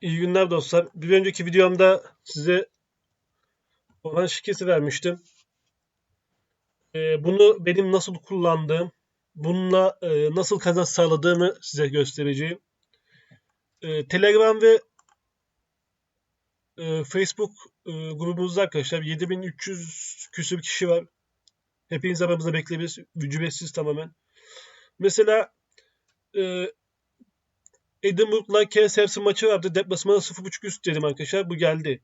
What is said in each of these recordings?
İyi günler dostlar. Bir önceki videomda size oran şirketi vermiştim. Ee, bunu benim nasıl kullandığım, bununla e, nasıl kazanç sağladığımı size göstereceğim. Ee, Telegram ve e, Facebook e, grubumuzda arkadaşlar 7300 küsür kişi var. Hepiniz aramızda bekleyebiliriz. Ücretsiz tamamen. Mesela e, Edinburgh'la Kelsey maçı vardı. Deplasmana 0.5 üst dedim arkadaşlar. Bu geldi.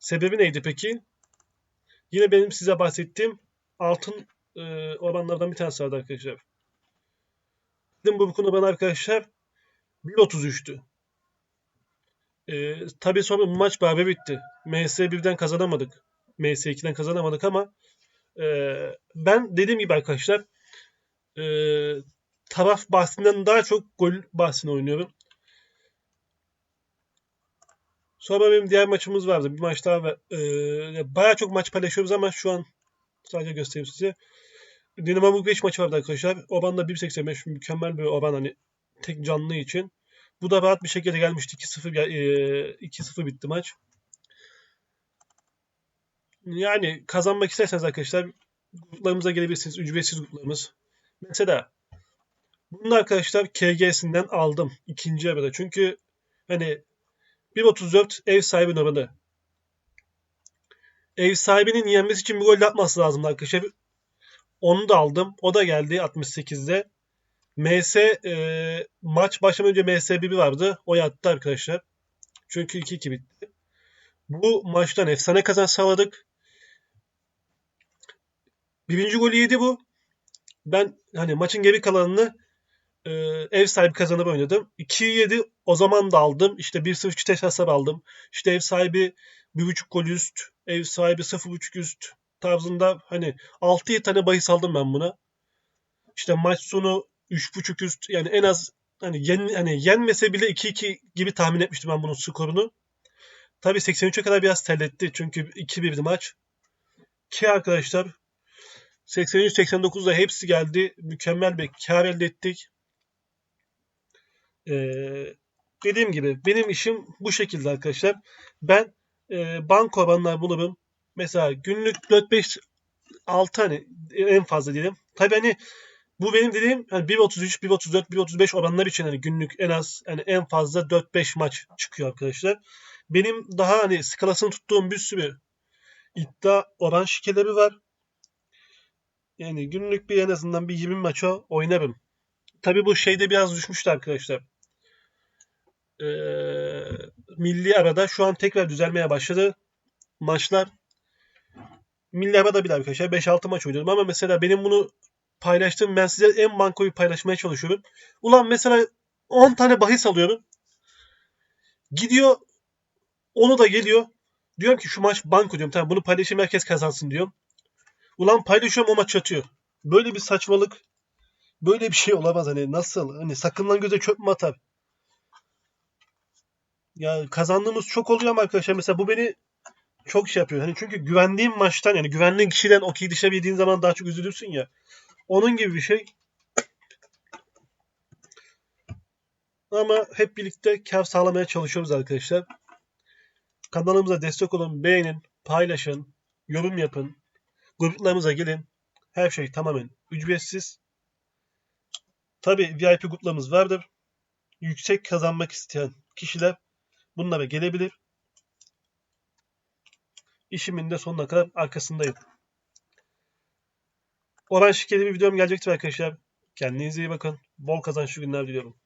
Sebebi neydi peki? Yine benim size bahsettiğim altın e, oranlardan bir tanesi vardı arkadaşlar. Edinburgh'un oranı arkadaşlar 1.33'tü. E, tabii sonra bu maç berbe bitti. MS1'den kazanamadık. MS2'den kazanamadık ama e, ben dediğim gibi arkadaşlar e, taraf bahsinden daha çok gol bahsini oynuyorum. Sonra benim diğer maçımız vardı. Bir maç daha ve e, bayağı çok maç paylaşıyoruz ama şu an sadece göstereyim size. Dinamo Bukarest maçı vardı arkadaşlar. Oran da 1.85 mükemmel bir oran hani tek canlı için. Bu da rahat bir şekilde gelmişti. 2-0 e, 2-0 bitti maç. Yani kazanmak isterseniz arkadaşlar gruplarımıza gelebilirsiniz. Ücretsiz gruplarımız. Mesela bunu arkadaşlar KG'sinden aldım ikinci yarıda. Çünkü hani 1.34 ev sahibinin oranı. Ev sahibinin yenmesi için bir gol atması lazım arkadaşlar. Onu da aldım. O da geldi 68'de. MS e, maç başlamadan önce MS 1 vardı. O yattı arkadaşlar. Çünkü 2-2 bitti. Bu maçtan efsane kazanç sağladık. Birinci golü yedi bu. Ben hani maçın geri kalanını e, ev sahibi kazanıp oynadım. 2'yi yedi o zaman da aldım. İşte 1-0 çift hasar aldım. İşte ev sahibi 1.5 gol üst, ev sahibi 0.5 üst tarzında hani 6-7 tane bahis aldım ben buna. İşte maç sonu 3.5 üst yani en az hani, yen, hani yenmese bile 2-2 gibi tahmin etmiştim ben bunun skorunu. Tabi 83'e kadar biraz terletti çünkü 2-1'di maç. Ki arkadaşlar 83-89'da hepsi geldi. Mükemmel bir kar elde ettik. Ee, dediğim gibi benim işim bu şekilde arkadaşlar. Ben e, banko oranlar bulurum. Mesela günlük 4-5 6 hani en fazla diyelim. Tabii hani bu benim dediğim hani 1.33, 1.34, 1.35 oranlar için hani günlük en az hani en fazla 4-5 maç çıkıyor arkadaşlar. Benim daha hani skalasını tuttuğum bir sürü iddia oran şikeleri var. Yani günlük bir en azından bir 20 maça oynarım. Tabi bu şeyde biraz düşmüştü arkadaşlar. Ee, milli arada şu an tekrar düzelmeye başladı maçlar. Milli arada bile arkadaşlar 5-6 maç oynuyorum ama mesela benim bunu paylaştığım ben size en bankoyu paylaşmaya çalışıyorum. Ulan mesela 10 tane bahis alıyorum. Gidiyor onu da geliyor. Diyorum ki şu maç banko diyorum. Tamam bunu paylaşayım herkes kazansın diyorum. Ulan paylaşıyorum o maç yatıyor. Böyle bir saçmalık. Böyle bir şey olamaz hani nasıl? Hani sakından göze çöp mü atar? Ya kazandığımız çok oluyor ama arkadaşlar mesela bu beni çok şey yapıyor. Hani çünkü güvendiğim maçtan yani güvendiğin kişiden okey dışarı yediğin zaman daha çok üzülürsün ya. Onun gibi bir şey. Ama hep birlikte kar sağlamaya çalışıyoruz arkadaşlar. Kanalımıza destek olun, beğenin, paylaşın, yorum yapın. Gruplarımıza gelin. Her şey tamamen ücretsiz. Tabi VIP gruplarımız vardır. Yüksek kazanmak isteyen kişiler bunlara gelebilir. İşimin de sonuna kadar arkasındayım. Oran şirketi bir videom gelecektir arkadaşlar. Kendinize iyi bakın. Bol kazançlı günler diliyorum.